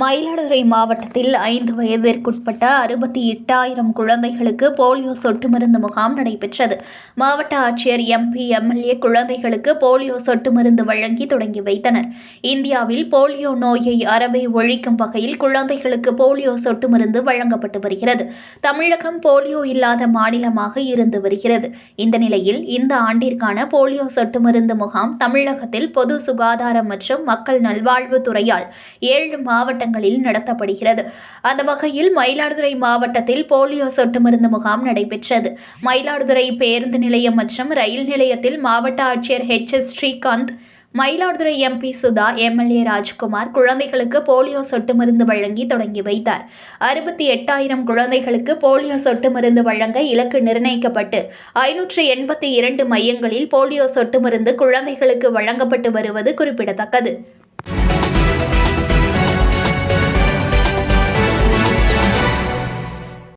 மயிலாடுதுறை மாவட்டத்தில் ஐந்து வயதிற்குட்பட்ட அறுபத்தி எட்டாயிரம் குழந்தைகளுக்கு போலியோ சொட்டு மருந்து முகாம் நடைபெற்றது. மாவட்ட ஆட்சியர் எம்பி எம்எல்ஏ குழந்தைகளுக்கு போலியோ சொட்டு மருந்து வழங்கி தொடங்கி வைத்தனர். இந்தியாவில் போலியோ நோயை அறவே ஒழிக்கும் வகையில் குழந்தைகளுக்கு போலியோ சொட்டு மருந்து வழங்கப்பட்டு வருகிறது. தமிழகம் போலியோ இல்லாத மாநிலமாக இருந்து வருகிறது. இந்த நிலையில் இந்த ஆண்டிற்கான போலியோ சொட்டு மருந்து முகாம் தமிழகத்தில் பொது சுகாதாரம் மற்றும் மக்கள் நல்வாழ்வுத்துறையால் ஏழு மாவட்ட மாவட்டங்களில் நடத்தப்படுகிறது. அந்த வகையில் மயிலாடுதுறை மாவட்டத்தில் போலியோ சொட்டு மருந்து முகாம் நடைபெற்றது. மயிலாடுதுறை பேருந்து நிலையம் மற்றும் ரயில் நிலையத்தில் மாவட்ட ஆட்சியர் H S Srikanth Mayiladuthurai MP Sudha MLA Rajkumar குழந்தைகளுக்கு போலியோ சொட்டு மருந்து வழங்கி தொடங்கி வைத்தார். அறுபத்தி எட்டாயிரம் குழந்தைகளுக்கு போலியோ சொட்டு மருந்து வழங்க இலக்கு நிர்ணயிக்கப்பட்டு ஐநூற்று எண்பத்தி இரண்டு மையங்களில் போலியோ சொட்டு மருந்து குழந்தைகளுக்கு வழங்கப்பட்டு வருவது குறிப்பிடத்தக்கது.